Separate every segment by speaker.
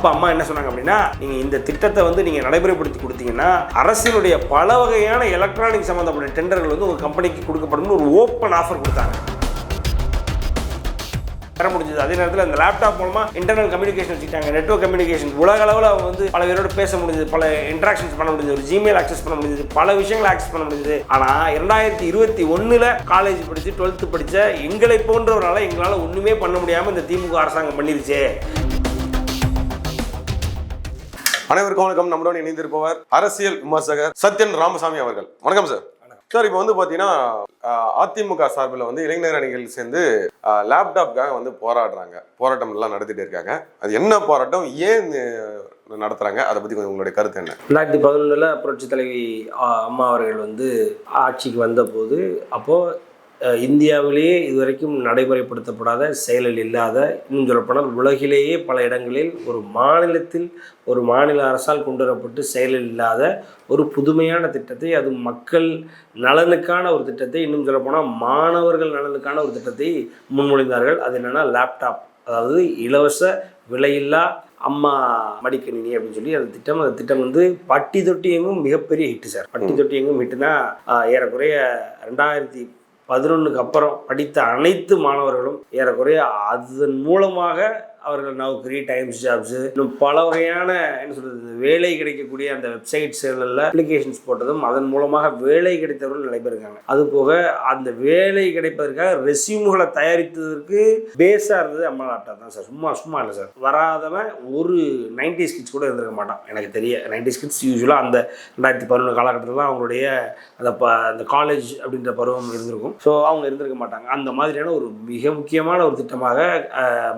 Speaker 1: அப்போ அம்மா என்ன சொன்னாங்க அப்படின்னா நீங்கள் இந்த திட்டத்தை வந்து நீங்கள் நடைமுறைப்படுத்தி கொடுத்தீங்கன்னா அரசினுடைய பல வகையான எலக்ட்ரானிக் சம்மந்தப்பட்ட டெண்டர்கள் வந்து உங்கள் கம்பெனிக்கு கொடுக்கப்படும்னு ஒரு ஓப்பன் ஆஃபர் கொடுத்தாங்க. பெற முடிஞ்சது. அதே நேரத்தில் அந்த லேப்டாப் மூலமாக இன்டர்னல் கம்யூனிகேஷன் வச்சுக்கிட்டாங்க. நெட்வொர்க் கம்யூனிகேஷன் உலக அளவில் அவங்க வந்து பல பேரோட பேச முடிஞ்சது பல இன்ட்ராக்ஷன்ஸ் பண்ண முடிஞ்சது ஒரு ஜிமெயில் ஆக்சஸ் பண்ண முடிஞ்சது பல விஷயங்களை ஆக்சஸ் பண்ண முடிஞ்சது. ஆனால் இரண்டாயிரத்தி இருபத்தி ஒன்றில் காலேஜ் படித்து டுவெல்த்து படித்த எங்களை போன்றவரால் எங்களால் ஒன்றுமே பண்ண முடியாமல் இந்த திமுக அரசாங்கம் பண்ணிருச்சே.
Speaker 2: அனைவருக்கும் வணக்கம். நம்முடன் இணைந்திருப்பவர் அரசியல் விமர்சகர் சத்யன் ராமசாமி அவர்கள். வணக்கம் சார் சார் இப்போ வந்து பார்த்தீங்கன்னா அதிமுக சார்பில் வந்து இளைஞர் அணிகள் சேர்ந்து லேப்டாப்காக வந்து போராடுறாங்க. போராட்டம் எல்லாம் நடத்திட்டு இருக்காங்க. அது என்ன போராட்டம்? ஏன் நடத்துறாங்க? அதை பத்தி கொஞ்சம் உங்களுடைய கருத்து என்ன?
Speaker 1: ரெண்டாயிரத்தி பதினொன்றில் புரட்சி தலைவி அம்மா அவர்கள் வந்து ஆட்சிக்கு வந்தபோது அப்போது இந்தியாவிலேயே இதுவரைக்கும் நடைமுறைப்படுத்தப்படாத செயலில் இல்லாத இன்னும் சொல்லப்போனால் உலகிலேயே பல இடங்களில் ஒரு மாநிலத்தில் ஒரு மாநில அரசால் கொண்டு வரப்பட்டு செயலில் இல்லாத ஒரு புதுமையான திட்டத்தை அது மக்கள் நலனுக்கான ஒரு திட்டத்தை இன்னும் சொல்லப்போனால் மாணவர்கள் நலனுக்கான ஒரு திட்டத்தை முன்மொழிந்தார்கள். அது என்னென்னா லேப்டாப் அதாவது இலவச விலையில்லா அம்மா மடிக்கணினி அப்படின்னு சொல்லி அந்த திட்டம் அந்த திட்டம் வந்து பட்டி தொட்டி எங்கும் மிகப்பெரிய ஹிட் சார் பட்டி தொட்டி எங்கும் ஹிட்னா ஏறக்குறைய ரெண்டாயிரத்தி பதினொன்றுக்கு அப்புறம் படித்த அனைத்து மாணவர்களும் ஏறக்குறைய அதன் மூலமாக அவர்கள் நௌக்கரி டைம்ஸ் ஜாப்ஸ் இன்னும் பல வகையான என்ன சொல்றது வேலை கிடைக்கக்கூடிய அந்த வெப்சைட்ஸ்களில் அப்ளிகேஷன்ஸ் போட்டதும் அதன் மூலமாக வேலை கிடைத்தவர்கள் நிறைய பேர் இருக்காங்க. அது போக அந்த வேலை கிடைப்பதற்காக ரெசியூம்களை தயாரித்ததற்கு பேஸாக இருந்தது அம்மா லேப்டாப் தான் சார் சும்மா சும்மா இல்லை சார் வராதவன் ஒரு நைன்டி ஸ்கிட்ஸ் கூட இருந்திருக்க மாட்டான். எனக்கு தெரிய நைன்டி ஸ்கிட்ஸ் யூஸ்வலாக அந்த ரெண்டாயிரத்தி பதினொன்று காலகட்டத்தில் தான் அவங்களுடைய அந்த ப அந்த காலேஜ் அப்படின்ற பருவம் இருந்திருக்கும். ஸோ அவங்க இருந்திருக்க மாட்டாங்க. அந்த மாதிரியான ஒரு மிக முக்கியமான ஒரு திட்டமாக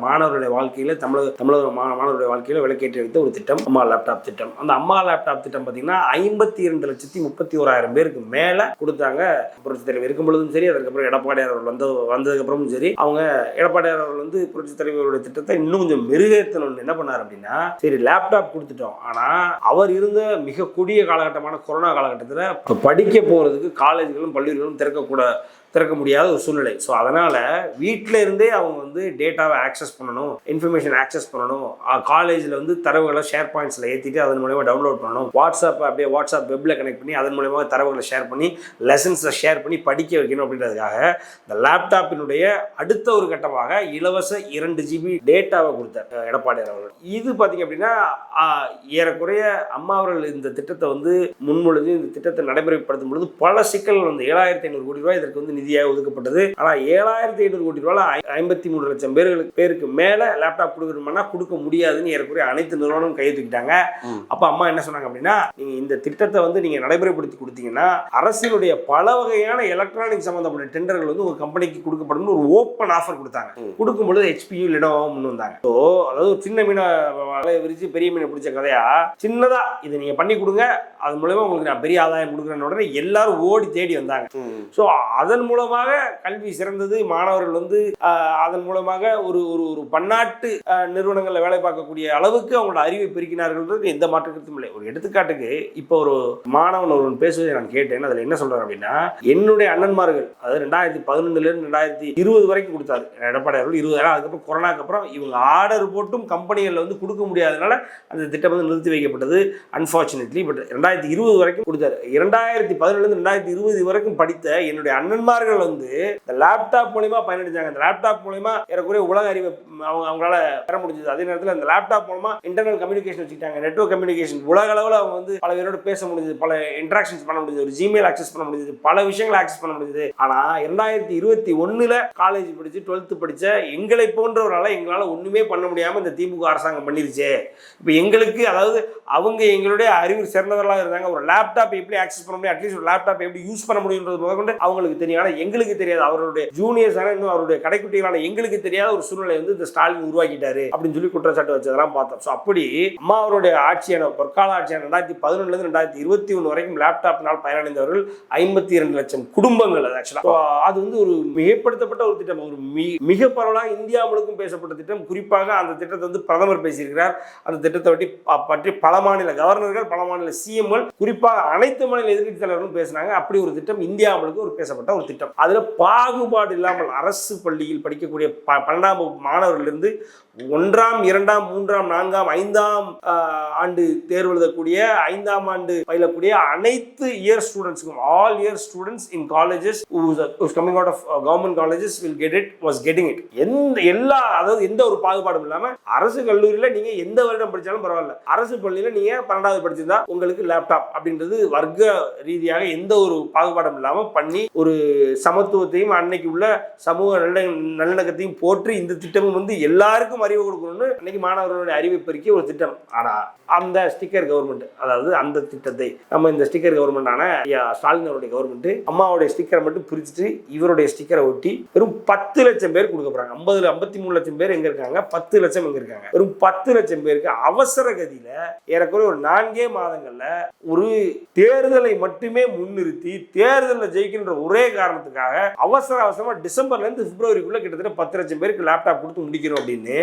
Speaker 1: மாணவர்களுடைய வாழ்க்கை வாழ்க்கையில் தமிழக தமிழக மாணவருடைய வாழ்க்கையில் விளக்கேற்றி வைத்த ஒரு திட்டம் அம்மா லேப்டாப் திட்டம். அந்த அம்மா லேப்டாப் திட்டம் பார்த்தீங்கன்னா ஐம்பத்தி இரண்டு லட்சத்தி முப்பத்தி ஓராயிரம் பேருக்கு மேலே கொடுத்தாங்க. புரட்சி தலைவர் இருக்கும் பொழுதும் சரி அதுக்கப்புறம் எடப்பாடியார் அவர்கள் வந்து வந்ததுக்கப்புறமும் சரி அவங்க எடப்பாடியார் அவர்கள் வந்து புரட்சி தலைவருடைய திட்டத்தை இன்னும் கொஞ்சம் மெருகேற்றணும்னு என்ன பண்ணார் அப்படின்னா சரி லேப்டாப் கொடுத்துட்டோம். ஆனால் அவர் இருந்த மிக கூடிய காலகட்டமான கொரோனா காலகட்டத்தில் இப்போ படிக்க போகிறதுக்கு காலேஜ்களும் பள்ளிகளும் திறக்கக்கூட திறக்க முடியாத ஒரு சூழ்நிலை. ஸோ அதனால் வீட்டில் இருந்தே அவங்க வந்து டேட்டாவை ஆக்சஸ் பண்ணணும் இன்ஃபர்மேஷன் ஆக்சஸ் பண்ணணும் காலேஜில் வந்து தரவுகளை ஷேர் பாயிண்ட்ஸில் ஏற்றிட்டு அதன் மூலயமா டவுன்லோட் பண்ணணும். வாட்ஸ்அப் அப்படியே வாட்ஸ்அப் வெப்பில் கனெக்ட் பண்ணி அதன் மூலயமா தரவுகளை ஷேர் பண்ணி லெசன்ஸை ஷேர் பண்ணி படிக்க வைக்கணும் அப்படின்றதுக்காக இந்த லேப்டாப்பினுடைய அடுத்த ஒரு கட்டமாக இலவச இரண்டு ஜிபி டேட்டாவை கொடுத்தார் எடப்பாடி அவர்கள். இது பார்த்தீங்க அப்படின்னா ஏறக்குறைய அம்மா அவர்கள் இந்த திட்டத்தை வந்து முன்மொழிந்து இந்த திட்டத்தை நடைமுறைப்படுத்தும் பொழுது பல சிக்கல்கள் வந்து ஏழாயிரத்தி ஐநூறு கோடி ரூபாய் இதற்கு வந்து நிதியாக ஒதுக்கப்பட்டது. ஆனால் ஏழாயிரத்தி ஐநூறு கோடி ரூபாய் ஐம்பத்தி மூணு லட்சம் பேர்களுக்கு பேருக்கு மேலே லேப்டாப் கொடுக்கணும்னா கொடுக்க முடியாதுன்னு ஏறக்குறைய அனைத்து நிறுவனமும் கையை தூக்கிட்டாங்க. அப்போ அம்மா என்ன சொன்னாங்க அப்படின்னா நீங்கள் இந்த திட்டத்தை வந்து நீங்கள் நடைமுறைப்படுத்தி கொடுத்தீங்கன்னா அரசினுடைய பல வகையான எலக்ட்ரானிக் சம்மந்தப்பட்ட டெண்டர்கள் வந்து ஒரு கம்பெனிக்கு கொடுக்கப்படும்னு ஒரு ஓப்பன் ஆஃபர் கொடுத்தாங்க. கொடுக்கும் பொழுது ஹெச்பியூ லினோவா முன் வந்தாங்க. ஸோ அதாவது சின்ன மீனை வலைய விரிச்சு பெரிய மீனை பிடிச்ச கதையா சின்னதா இதை நீங்கள் பண்ணி கொடுங்க. அது மூலமா உங்களுக்கு நான் பெரிய ஆதாயம் கொடுக்குறேன்னு உடனே எல்லாரும் ஓடி தேடி வந்தாங்க. ஸோ அதன் மூலமாக கல்வி சிறந்தது மாணவர்கள் வந்து அதன் மூலமாக ஒரு ஒரு ஒரு பன்னாட்டு நிறுவனங்களில் வேலை பார்க்கக்கூடிய அளவுக்கு அவங்களோட அறிவை பெருக்கினார்கள்ன்றது எந்த மாற்று கருத்தும் இல்லை. ஒரு எடுத்துக்காட்டுக்கு இப்போ ஒரு மாணவன் ஒருவன் பேசுவதை நான் கேட்டேன். அதில் என்ன சொல்கிறேன் அப்படின்னா என்னுடைய அண்ணன்மார்கள் அதாவது ரெண்டாயிரத்தி பதினொன்றுலேருந்து ரெண்டாயிரத்தி இருபது வரைக்கும் கொடுத்தாரு. எடப்பாடி அவர்கள் இருபதாயிரம் அதுக்கப்புறம் கொரோனாக்கு அப்புறம் இவங்க ஆர்டர் போட்டும் கம்பெனிகளில் வந்து கொடுக்க முடியாதனால அந்த திட்டம் வந்து நிறுத்தி வைக்கப்பட்டது. அன்ஃபார்ச்சுனேட்லி பட் ரெண்டாயிரத்தி இருபது வரைக்கும் கொடுத்தாரு. இரண்டாயிரத்தி பதினொன்றுலேருந்து ரெண்டாயிரத்தி இருபது வரைக்கும் படித்த என்னுடைய நண்பர்கள் வந்து இந்த லேப்டாப் மூலிமா பயனடைஞ்சாங்க. இந்த லேப்டாப் மூலிமா ஏறக்குறைய உலக அறிவை அவங்க அவங்களால பெற முடிஞ்சது. அதே நேரத்தில் இந்த லேப்டாப் மூலமா இன்டர்னல் கம்யூனிகேஷன் வச்சுக்கிட்டாங்க. நெட்வொர்க் கம்யூனிகேஷன் உலக அளவில் அவங்க வந்து பல பேரோட பேச முடிஞ்சது பல இன்ட்ராக்ஷன்ஸ் பண்ண முடிஞ்சது ஒரு ஜிமெயில் ஆக்சஸ் பண்ண முடிஞ்சது பல விஷயங்களை ஆக்சஸ் பண்ண முடிஞ்சது. ஆனால் இரண்டாயிரத்தி இருபத்தி ஒன்றில் காலேஜ் படித்து டுவெல்த்து படித்த எங்களை போன்றவரால் எங்களால் ஒன்றுமே பண்ண முடியாமல் இந்த திமுக அரசாங்கம் பண்ணிருச்சே. இப்போ எங்களுக்கு அதாவது அவங்க எங்களுடைய அறிவு சிறந்தவர்களாக இருந்தாங்க. ஒரு லேப்டாப் எப்படி ஆக்சஸ் பண்ண முடியும்? அட்லீஸ்ட் ஒரு லேப்டாப் எப்படி யூஸ் பண்ண முடியுன்றது முதற்கொண்டு அவங்களுக்கு தெரியும். ஆனால் எங்களுக்கு தெரியாது. அவருடைய ஜூனியர்ஸான இன்னும் அவருடைய கடைக்குட்டிகளான எங்களுக்கு தெரியாத ஒரு சூழ்நிலை வந்து இந்த ஸ்டாலின் உருவாக்கிட்டாரு அப்படின்னு சொல்லி குற்றச்சாட்டு வச்சதெல்லாம் பார்த்தோம். ஸோ அப்படி அம்மா அவருடைய ஆட்சியான பொற்கால ஆட்சியான ரெண்டாயிரத்தி பதினொன்றுலேருந்து ரெண்டாயிரத்தி இருபத்தி ஒன்று வரைக்கும் லேப்டாப்னால் பயனடைந்தவர்கள் ஐம்பத்தி இரண்டு லட்சம் குடும்பங்கள் அது ஆக்சுவலாக அது வந்து ஒரு மிகப்படுத்தப்பட்ட ஒரு திட்டம். ஒரு மிக பரவலாக இந்தியா முழுக்கும் பேசப்பட்ட திட்டம். குறிப்பாக அந்த திட்டத்தை வந்து பிரதமர் பேசியிருக்கிறார். அந்த திட்டத்தை பற்றி பற்றி பல மாநில கவர்னர்கள் பல மாநில சிஎம்கள் குறிப்பாக அனைத்து மாநில எதிர்கட்சி தலைவர்களும் பேசினாங்க. அப்படி ஒரு திட்டம் இந்தியா முழுக்க ஒரு பேசப்பட்ட ஒரு திட்டம். அதில் பாகுபாடு இல்லாமல் அரசு பள்ளியில் படிக்கக்கூடிய ப- பன்னெண்டாம் வகுப்பு மாணவர்களிருந்து ஒன்றாம் இரண்டாம் மூன்றாம் நான்காம் ஐந்தாம் ஆண்டு தேர்வு எழுதக்கூடிய ஐந்தாம் ஆண்டு பயிலக்கூடிய அனைத்து year ஸ்டூடெண்ட்ஸுக்கும் all year students in colleges coming out of government colleges will get it was getting it எந்த எல்லா அதாவது எந்த ஒரு பாகுபாடும் இல்லாமல் அரசு கல்லூரியில் நீங்கள் எந்த வருடம் படித்தாலும் பரவாயில்ல. அரசு பள்ளியில் நீங்கள் பன்னெண்டாவது படிச்சிருந்தா உங்களுக்கு லேப்டாப் அப்படின்றது வர்க்க ரீதியாக எந்த ஒரு பாகுபாடும் இல்லாமல் பண்ணி ஒரு சமத்துவத்தையும் அன்னைக்கு உள்ள சமூக நல்ல நல்லிணக்கத்தையும் போற்றி இந்த திட்டமும் வந்து எல்லாருக்கும் அறிவு கொடுக்கணும்னு அன்னைக்கு மாணவர்களுடைய அறிவை பெருக்கி ஒரு திட்டம். ஆனா அந்த ஸ்டிக்கர் கவர்மெண்ட் அதாவது அந்த திட்டத்தை நம்ம இந்த ஸ்டிக்கர் கவர்மெண்டான ஐயா ஸ்டாலின் அவருடைய கவர்மெண்ட் அம்மாவுடைய ஸ்டிக்கரை மட்டும் பிரிச்சுட்டு இவருடைய ஸ்டிக்கரை ஒட்டி வெறும் பத்து லட்சம் பேர் கொடுக்க போறாங்க. ஐம்பது ஐம்பத்தி மூணு லட்சம் பேர் எங்க இருக்காங்க? பத்து லட்சம் எங்க இருக்காங்க? வெறும் பத்து லட்சம் பேருக்கு அவசர கதியில ஏறக்குறைய ஒரு நான்கே மாதங்கள்ல ஒரு தேர்தலை மட்டுமே முன்னிறுத்தி தேர்தலில் ஜெயிக்கின்ற ஒரே காரணம் காரணத்துக்காக அவசர அவசரமாக டிசம்பர்லேருந்து பிப்ரவரிக்குள்ளே கிட்டத்தட்ட பத்து லட்சம் பேருக்கு லேப்டாப் கொடுத்து முடிக்கணும் அப்படின்னு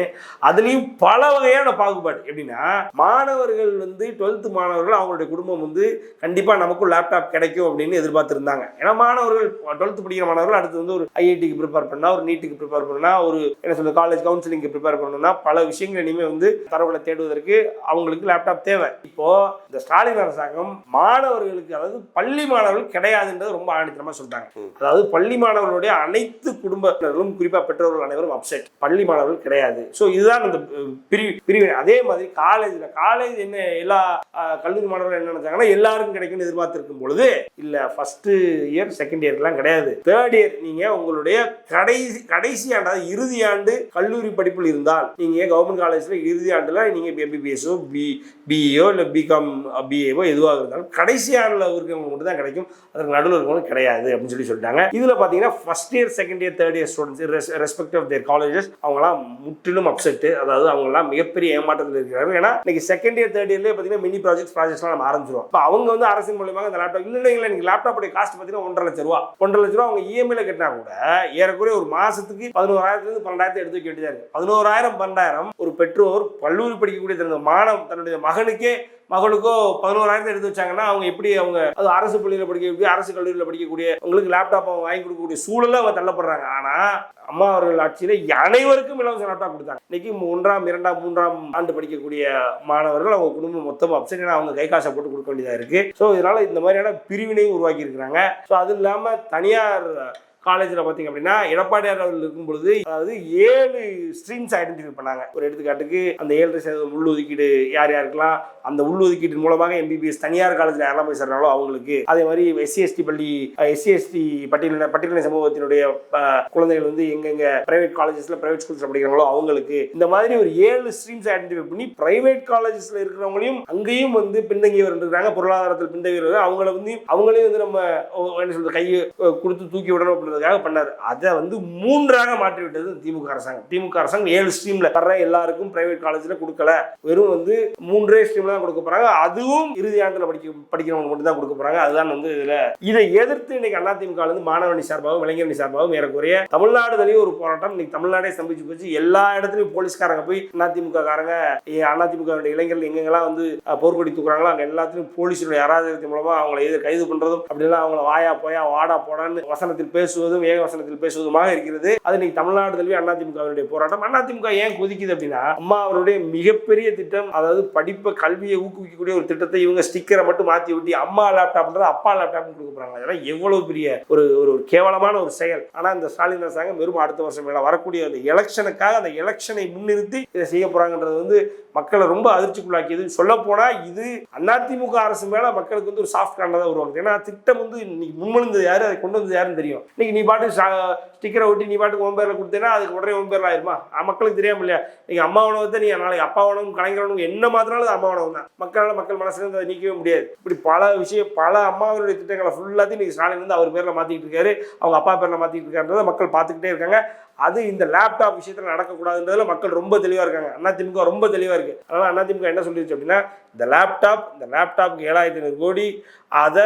Speaker 1: அதுலேயும் பல வகையான பாகுபாடு. எப்படின்னா மாணவர்கள் வந்து டுவெல்த்து மாணவர்கள் அவங்களுடைய குடும்பம் வந்து கண்டிப்பாக நமக்கும் லேப்டாப் கிடைக்கும் அப்படின்னு எதிர்பார்த்துருந்தாங்க. ஏன்னா மாணவர்கள் டுவெல்த்து படிக்கிற மாணவர்கள் அடுத்து வந்து ஒரு ஐஐடிக்கு ப்ரிப்பேர் பண்ணால் ஒரு நீட்டுக்கு ப்ரிப்பேர் பண்ணால் ஒரு என்ன சொல்றது காலேஜ் கவுன்சிலிங்க்கு ப்ரிப்பேர் பண்ணணும்னா பல விஷயங்கள் இனிமேல் வந்து தரவுகளை தேடுவதற்கு அவங்களுக்கு லேப்டாப் தேவை. இப்போ இந்த ஸ்டாலின் அரசாங்கம் மாணவர்களுக்கு அதாவது பள்ளி மாணவர்கள் கிடையாதுன்றது ரொம்ப ஆணித்தரமாக சொல்லிட்டாங்க. அதாவது பள்ளி மாணவர்களுடைய அனைத்து குடும்பத்தினர்களும் குறிப்பாக பெற்றோர்கள் அனைவரும் அப்செட் பள்ளி மாணவர்கள் கிடையாது. ஸோ இதுதான் இந்த பிரிவு பிரிவினை. அதே மாதிரி காலேஜில் காலேஜ் என்ன எல்லா கல்லூரி மாணவர்கள் என்ன நினைச்சாங்கன்னா எல்லாருக்கும் கிடைக்கும்னு எதிர்பார்த்திருக்கும் பொழுது இல்லை ஃபஸ்ட்டு இயர் செகண்ட் இயர்லாம் கிடையாது. தேர்ட் இயர் நீங்கள் உங்களுடைய கடைசி கடைசி ஆண்டு அதாவது இறுதி ஆண்டு கல்லூரி படிப்பில் இருந்தால் நீங்கள் கவர்மெண்ட் காலேஜில் இறுதி ஆண்டில் நீங்கள் எம்பிபிஎஸ்ஓ பி பிஇஓ இல்லை பிகாம் பிஏவோ எதுவாக இருந்தாலும் கடைசி ஆண்டில் இருக்கிறவங்க மட்டும் தான் கிடைக்கும். அதற்கு நடுவில் இருக்கவங்க கிடையாது அப்படின்னு சொல்லி சொல்லிட்டாங்க. இதுல பாத்தீங்கன்னா first year second year third year students respect of their colleges அவங்களாம் முற்றிலும் அப்செட் அதாவது அவங்கலாம் மிகப்பெரிய ஏமாற்றத்தில் இருக்கிறாங்க ஏன்னா இன்னைக்கு செகண்ட் இயர் தேர்ட் இயர்லேயே பார்த்தீங்கன்னா மினி ப்ராஜெக்ட் ப்ராஜெக்ட்ஸ்லாம் நம்ம ஆரம்பிச்சிருவோம். இப்போ அவங்க வந்து அரசின் மூலியமாக அந்த லேப்டாப் இல்லை இல்லை லேப்டாப்புடைய காஸ்ட் பார்த்தீங்கன்னா ஒன்றரை லட்ச ரூபா. ஒன்றரை லட்ச ரூபா அவங்க இஎம்ஐயில் கட்டினா கூட ஏறக்குறைய ஒரு மாதத்துக்கு பதினோராயிரத்துலேருந்து பன்னெண்டாயிரத்து எடுத்து வைக்க வேண்டியதாக இருக்குது பதினோராயிரம் பன்னெண்டாயிரம் ஒரு பெற்றோர் கல்லூரி படிக்கக்கூடிய தனது மாணவ தன்னுடைய மகனுக்கே மகளுக்கோ பதினோராயிரத்தை எடுத்து வச்சாங்கன்னா அவங்க எப்படி அவங்க அது அரசு பள்ளியில் படிக்கக்கூடிய அரசு கல்லூரியில் படிக்கக்கூடிய உங்களுக்கு லேப்டாப் அவங்க வாங்கி கொடுக்கக்கூடிய சூழலில் அவங்க தள்ளப்படுறாங்க. ஆனால் அம்மா அவர்கள் ஆட்சியில் அனைவருக்கும் இலவச லேப்டாப் கொடுத்தாங்க. இன்னைக்கு ஒன்றாம் இரண்டாம் மூன்றாம் ஆண்டு படிக்கக்கூடிய மாணவர்கள் அவங்க குடும்பம் மொத்தம் அப்செட் அவங்க கை காசை போட்டு கொடுக்க வேண்டியதாக இருக்குது ஸோ இதனால் இந்த மாதிரியான பிரிவினையும் உருவாக்கி இருக்கிறாங்க. ஸோ அது இல்லாமல் தனியார் காலேஜில் பார்த்தீங்க அப்படின்னா எடப்பாடியார் அவர்கள் இருக்கும் பொழுது அதாவது ஏழு ஸ்ட்ரீம்ஸ் ஐடென்டிஃபை பண்ணாங்க ஒரு எடுத்துக்காட்டுக்கு அந்த ஏழு சதவீதம் உள் ஒதுக்கீடு யார் யாருக்கெல்லாம் அந்த உள் மூலமாக எம்பிபிஎஸ் தனியார் காலேஜில் யாரெல்லாம் போய் சேர்றாங்களோ அவங்களுக்கு. அதே மாதிரி எஸ்சி எஸ்டி பள்ளி எஸ்சி எஸ்டி பட்டியலின பட்டியலின சமூகத்தினுடைய குழந்தைகள் வந்து எங்கெங்க பிரைவேட் காலேஜஸில் பிரைவேட் ஸ்கூல்ஸில் படிக்கிறாங்களோ அவங்களுக்கு. இந்த மாதிரி ஒரு ஏழு ஸ்ட்ரீம்ஸ் ஐடென்டிஃபை பண்ணி பிரைவேட் காலேஜஸில் இருக்கிறவங்களையும் அங்கேயும் வந்து பின்தங்கியவர் இருக்கிறாங்க பொருளாதாரத்தில் பின்தங்கியவர் அவங்கள வந்து அவங்களையும் வந்து நம்ம என்ன சொல்றது கையை கொடுத்து தூக்கி விடணும் அப்படின்றதுக்காக பண்ணார். அதை வந்து மூன்றாக மாற்றிவிட்டது திமுக அரசாங்கம். திமுக அரசாங்கம் ஏழு ஸ்ட்ரீமில் வர்ற எல்லாருக்கும் பிரைவேட் காலேஜில் கொடுக்கல. வெறும் வந்து மூன்றே ஸ்ட்ரீம்ல தான் கொடுக்க போறாங்க. அதுவும் இறுதி படிக்க படிக்கிறவங்க மட்டும் தான் கொடுக்க போறாங்க. அதுதான் வந்து இதில். இதை எதிர்த்து இன்னைக்கு அதிமுக வந்து மாணவனி சார்பாகவும் இளைஞரணி சார்பாகவும் ஏறக்குறைய தமிழ்நாடு தனியும் ஒரு போராட்டம். இன்னைக்கு தமிழ்நாடே ஸ்தம்பிச்சு போச்சு. எல்லா இடத்துலையும் போலீஸ்காரங்க போய் அதிமுக காரங்க அதிமுக இளைஞர்கள் எங்கெங்கெல்லாம் வந்து போர்க்கொடி தூக்குறாங்களோ அங்கே எல்லாத்துலையும் போலீஸுடைய அராஜகத்தின் மூலமாக அவங்களை எது கைது பண்ணுறதும் அப்படிலாம் அவங்கள வாயா போயா வாடா போடான்னு வசனத்தில் பேசுவதும் ஏக வசனத்தில் பேசுவதுமாக இருக்கிறது. அது இன்னைக்கு தமிழ்நாடு தழுவி அதிமுகவினுடைய போராட்டம். அதிமுக ஏன் கொதிக்குது அப்படின்னா அம்மா அவருடைய மிகப்பெரிய திட்டம் அதாவது படிப்பை கல்வியை ஊக்குவிக்கக்கூடிய ஒரு திட்டத்தை இவங்க ஸ்டிக்கரை மட்டும் மாத்தி ஒட்டி அம்மா லேப்டாப்ன்றது அப்பா லேப்டாப்னு கொடுக்க போறாங்க. அதெல்லாம் எவ்வளவு பெரிய ஒரு ஒரு ஒரு கேவலமான ஒரு செயல். ஆனா இந்த ஸ்டாலின் அரசாங்கம் வெறும் அடுத்த வருஷம் மேல வரக்கூடிய அந்த எலெக்ஷனுக்காக அந்த எலெக்ஷனை முன்னிறுத்தி இதை செய்ய போறாங்கன்றது வந்து மக்களை ரொம்ப அதிர்ச்சிக்குள்ளாக்கியது. சொல்ல போனா இது அதிமுக அரசு மேல மக்களுக்கு வந்து ஒரு சாஃப்ட் கார்டை தான் வருவாங்க ஏன்னா திட்டம் வந்து இன்னைக்கு முன்மொழிந்தது யாரு? அதை கொண்டு வந்தது யாருன்னு தெரியும். இன்னைக்கு நீ பாட்டு ஸ்டிக்கரை ஒட்டி நீ பாட்டுக்கு உன் பேரில் கொடுத்தேன்னா அதுக்கு உடனே உன் பேரில் ஆயிருமா? மக்களுக்கு தெரியாமல் இல்லையா நீங்க அம்மா உணவத்தை நீ நாளைக்கு அப்பா உணவும் கலைஞர் உணவு என்ன மாத்தினாலும் அது அம்மா உணவு தான். மக்களால் மக்கள் மனசுல இருந்து அதை நீக்கவே முடியாது. இப்படி பல விஷயம் பல அம்மாவுடைய திட்டங்களை ஃபுல்லாத்தையும் இன்றைக்கி ஸ்டாலின் வந்து அவர் பேரில் மாற்றிக்கிட்டு இருக்காரு. அவங்க அப்பா பேரில் மாற்றிட்டு இருக்காருன்றதை மக்கள் பார்த்துக்கிட்டே இருக்காங்க. அது இந்த லேப்டாப் விஷயத்தில் நடக்கக்கூடாதுன்றதுல மக்கள் ரொம்ப தெளிவாக இருக்காங்க. அண்ணா திமுக ரொம்ப தெளிவாக இருக்குது அதனால் அண்ணா திமுக என்ன சொல்லிடுச்சு அப்படின்னா இந்த லேப்டாப் இந்த லேப்டாப்புக்கு ஏழாயிரத்தி ஐநூறு கோடி அதை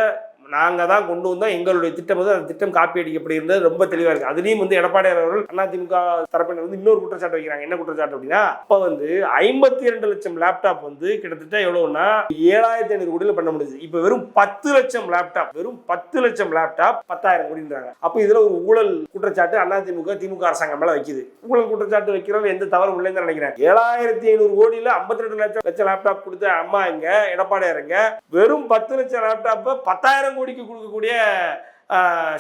Speaker 1: நாங்கள் தான் கொண்டு வந்தோம். எங்களுடைய திட்டம் வந்து அந்த திட்டம் காப்பி அடிக்கப்படுகிறது ரொம்ப தெளிவாக இருக்குது அதுலேயும் வந்து எடப்பாடி அவர்கள் அதிமுக தரப்பினர் வந்து இன்னொரு குற்றச்சாட்டு வைக்கிறாங்க. என்ன குற்றச்சாட்டு அப்படின்னா அப்போ வந்து ஐம்பத்தி இரண்டு லட்சம் லேப்டாப் வந்து கிட்டத்தட்ட எவ்வளோன்னா ஏழாயிரத்தி ஐநூறு கோடியில் பண்ண முடியுது இப்போ வெறும் பத்து லட்சம் லேப்டாப் வெறும் பத்து லட்சம் லேப்டாப் பத்தாயிரம் கோடின்றாங்க. அப்போ இதில் ஒரு ஊழல் குற்றச்சாட்டு அதிமுக திமுக அரசாங்கம் மேலே வைக்குது. ஊழல் குற்றச்சாட்டு வைக்கிறவங்க எந்த தவறும் இல்லைன்னு நினைக்கிறேன். ஏழாயிரத்தி ஐநூறு கோடியில் ஐம்பத்தி ரெண்டு லட்சம் லட்சம் லேப்டாப் கொடுத்த அம்மா எங்க எடப்பாடியாருங்க வெறும் பத்து லட்சம் லேப்டாப்பை பத்தாயிரம் மோடிக்கு கொடுக்கக்கூடிய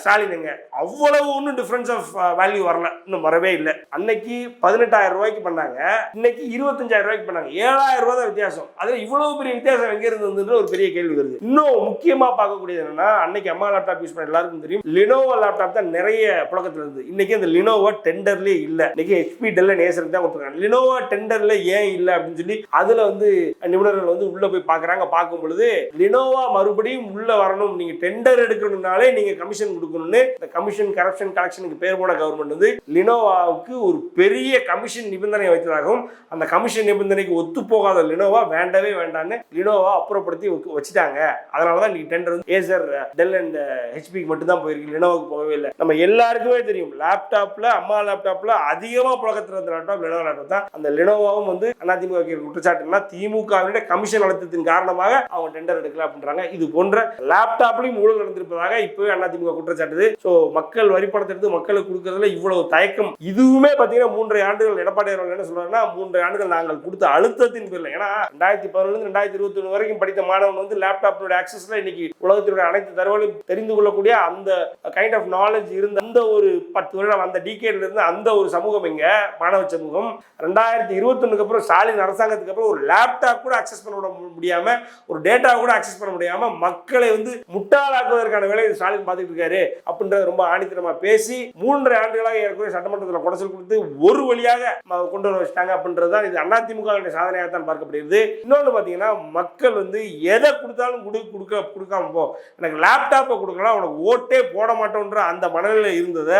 Speaker 1: ஸ்டாலினுங்க. அவ்வளவு ஒன்றும் டிஃப்ரென்ஸ் ஆஃப் வேல்யூ வரல. இன்னும் வரவே இல்லை. அன்னைக்கு பதினெட்டாயிரம் ரூபாய்க்கு பண்ணாங்க. இன்னைக்கு இருபத்தஞ்சாயிரம் ரூபாய்க்கு பண்ணாங்க. ஏழாயிரம் ரூபாய் தான் வித்தியாசம். அதில் இவ்வளவு பெரிய வித்தியாசம் எங்கே இருந்து ஒரு பெரிய கேள்வி வருது. இன்னும் முக்கியமாக பார்க்கக்கூடியது என்னன்னா அன்னைக்கு அம்மா லேப்டாப் யூஸ் பண்ண எல்லாருக்கும் தெரியும். லினோவா லேப்டாப் தான் நிறைய புழக்கத்தில் இருந்து இன்னைக்கு அந்த லினோவா டெண்டர்லேயே இல்லை. இன்னைக்கு ஹெச்பி டெல்ல நேசருக்கு தான் கொடுத்துருக்காங்க. லினோவா டெண்டர்ல ஏன் இல்லை அப்படின்னு சொல்லி அதில் வந்து நிபுணர்கள் வந்து உள்ளே போய் பார்க்குறாங்க. பார்க்கும் பொழுது லினோவா மறுபடியும் உள்ளே வரணும். நீங்கள் டெண்டர் எடுக்கணும்னாலே நீங்கள் கமிஷன் கொடுக்கணும்னு இந்த கமிஷன் கரப்ஷன் கலெக்ஷனுக்கு பேர் போன கவர்மெண்ட் வந்து லினோவாவுக்கு ஒரு பெரிய கமிஷன் நிபந்தனை வைத்ததாகவும் அந்த கமிஷன் நிபந்தனைக்கு ஒத்து போகாத லினோவா வேண்டவே வேண்டான்னு லினோவா அப்புறப்படுத்தி வச்சுட்டாங்க. அதனால தான் இன்னைக்கு டெண்டர் வந்து ஏசர் டெல் அண்ட் ஹெச்பிக்கு மட்டும் தான் போயிருக்கு. லினோவுக்கு போகவே இல்லை. நம்ம எல்லாருக்குமே தெரியும் லேப்டாப்ல அம்மா லேப்டாப்ல அதிகமாக புழக்கத்தில் இருந்த லேப்டாப் லினோவா லேப்டாப் தான். அந்த லினோவாவும் வந்து அதிமுக குற்றச்சாட்டுனா திமுகவினுடைய கமிஷன் அழுத்தத்தின் காரணமாக அவங்க டெண்டர் எடுக்கல அப்படின்றாங்க. இது போன்ற லேப்டாப்லையும் ஊழல் நடந்திருப்பதாக இப்பவே அதிமுக குற்றச்சாட்டுது. ஸோ மக்கள் வரி பணத்தை எடுத்து மக்களுக்கு கொடுக்கறதுல இவ்வளவு தயக்கம். இதுவுமே பார்த்தீங்கன்னா மூன்றரை ஆண்டுகள் எடப்பாடி அவர்கள் என்ன சொல்றாங்கன்னா மூன்றரை ஆண்டுகள் நாங்கள் கொடுத்த அழுத்தத்தின் பேர்ல. ஏன்னா ரெண்டாயிரத்தி பதினொன்று ரெண்டாயிரத்தி இருபத்தி ஒன்று வரைக்கும் படித்த மாணவன் வந்து லேப்டாப்னுடைய ஆக்சஸ்ல இன்னைக்கு உலகத்தினுடைய அனைத்து தகவலையும் தெரிந்து கொள்ளக்கூடிய அந்த கைண்ட் ஆஃப் நாலேஜ் இருந்த அந்த ஒரு பத்து வருடம் அந்த டிகேட்ல இருந்து அந்த ஒரு சமூகம் இங்க மாணவ சமூகம். ரெண்டாயிரத்தி இருபத்தொன்னுக்கு அப்புறம் ஸ்டாலின் அரசாங்கத்துக்கு அப்புறம் ஒரு லேப்டாப் கூட அக்சஸ் பண்ண முடியாம ஒரு டேட்டா கூட அக்சஸ் பண்ண முடியாம மக்களை வந்து முட்டாளாக்குவதற்கான வேலையை ஸ்டாலின் பார்த்துட்டு இருக்காரு அப்படின்றத ரொம்ப ஆணித்தரமா பேசி மூன்றரை ஆண்டுகளாக ஏற்கனவே சட்டமன்றத்தில் குடைச்சல் கொடுத்து ஒரு வழியாக கொண்டு வர வச்சுட்டாங்க அப்படின்றது தான் இது அதிமுக சாதனையாக தான் பார்க்கப்படுகிறது. இன்னொன்று பார்த்தீங்கன்னா மக்கள் வந்து எதை கொடுத்தாலும் கொடு கொடுக்க கொடுக்காம போ. எனக்கு லேப்டாப்பை கொடுக்கலாம் உனக்கு ஓட்டே போட மாட்டோன்ற அந்த மனநிலையில் இருந்ததை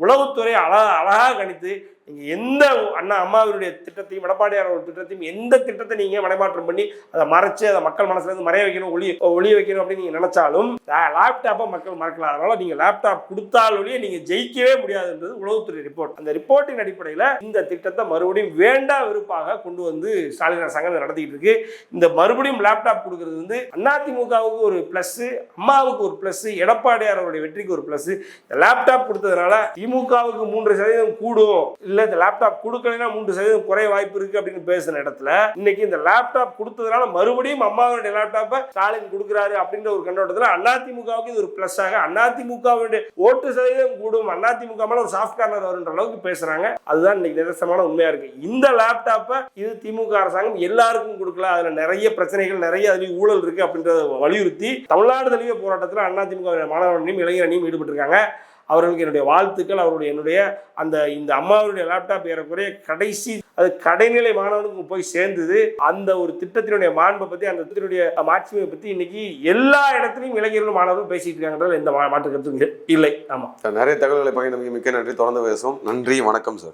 Speaker 1: உளவுத்துறை அழகா அழகாக கணித்து நீங்கள் எந்த அண்ணா அம்மாவினுடைய திட்டத்தையும் எடப்பாடியார் ஒரு திட்டத்தையும் எந்த திட்டத்தை நீங்கள் மனைமாற்றம் பண்ணி அதை மறைச்சு அதை மக்கள் மனசுலேருந்து மறைய வைக்கணும் ஒளி ஒளிய வைக்கணும் அப்படின்னு நீங்கள் நினைச்சாலும் லேப்டாப்பை மக்கள் மறக்கலாம் அதனால் நீங்கள் லேப்டாப் கொடுத்தால் ஒழிய நீங்கள் ஜெயிக்கவே முடியாதுன்றது உளவுத்துறை ரிப்போர்ட் அந்த ரிப்போர்ட்டின் அடிப்படையில் இந்த திட்டத்தை மறுபடியும் வேண்டா வெறுப்பாக கொண்டு வந்து ஸ்டாலின் அரசாங்கம் நடத்திக்கிட்டு இருக்கு. இந்த மறுபடியும் லேப்டாப் கொடுக்கறது வந்து அதிமுகவுக்கு ஒரு ப்ளஸ்ஸு அம்மாவுக்கு ஒரு ப்ளஸ்ஸு எடப்பாடியார் அவருடைய வெற்றிக்கு ஒரு ப்ளஸ் இந்த லேப்டாப் கொடுத்ததுனால திமுகவுக்கு மூன்று சதவீதம் கூடும். இல்ல இந்த லேப்டாப் கொடுக்கலைன்னா மூன்று சதவீதம் குறைய வாய்ப்பு இருக்கு அப்படின்னு பேசின இடத்துல இன்னைக்கு இந்த லேப்டாப் கொடுத்ததுனால மறுபடியும் அம்மாவுடைய லேப்டாப்பை ஸ்டாலின் கொடுக்குறாரு அப்படின்ற ஒரு கண்ணோட்டத்தில் அதிமுகவுக்கு இது ஒரு பிளஸ் ஆக அதிமுகவுடைய ஓட்டு சதவீதம் கூடும் அதிமுக மேல ஒரு சாஃப்ட் கார்னர் வருன்ற அளவுக்கு பேசுறாங்க. அதுதான் இன்னைக்கு நிதர்சனமான உண்மையா இருக்கு. இந்த லேப்டாப்பை இது திமுக அரசாங்கம் எல்லாருக்கும் கொடுக்கல. அதுல நிறைய பிரச்சனைகள் நிறைய அதுலயும் ஊழல் இருக்கு அப்படின்றத வலியுறுத்தி தமிழ்நாடு தழுவிய போராட்டத்தில் அதிமுக மாணவர்களையும் இளைஞரணியும் ஈடுபட்டிருக்காங்க. அவர்களுக்கு என்னுடைய வாழ்த்துக்கள் அவருடைய என்னுடைய அந்த இந்த அம்மாவுடைய லேப்டாப் ஏறக்குறைய கடைசி அது கடைநிலை மாணவனுக்கு போய் சேர்ந்தது. அந்த ஒரு திட்டத்தினுடைய மாண்பை பற்றி அந்த திட்டத்தினுடைய மாட்சிமையை பற்றி இன்னைக்கு எல்லா இடத்துலையும் இளைஞர்களும் மாணவர்களும் பேசிட்டு இருக்காங்கன்றது எந்த மா- மாற்று இல்லை. ஆமாம்
Speaker 2: சார் நிறைய தகவல்களை பகிர்ந்தமைக்கு மிக்க நன்றி. தொடர்ந்து பேசுவோம். நன்றி வணக்கம் சார்.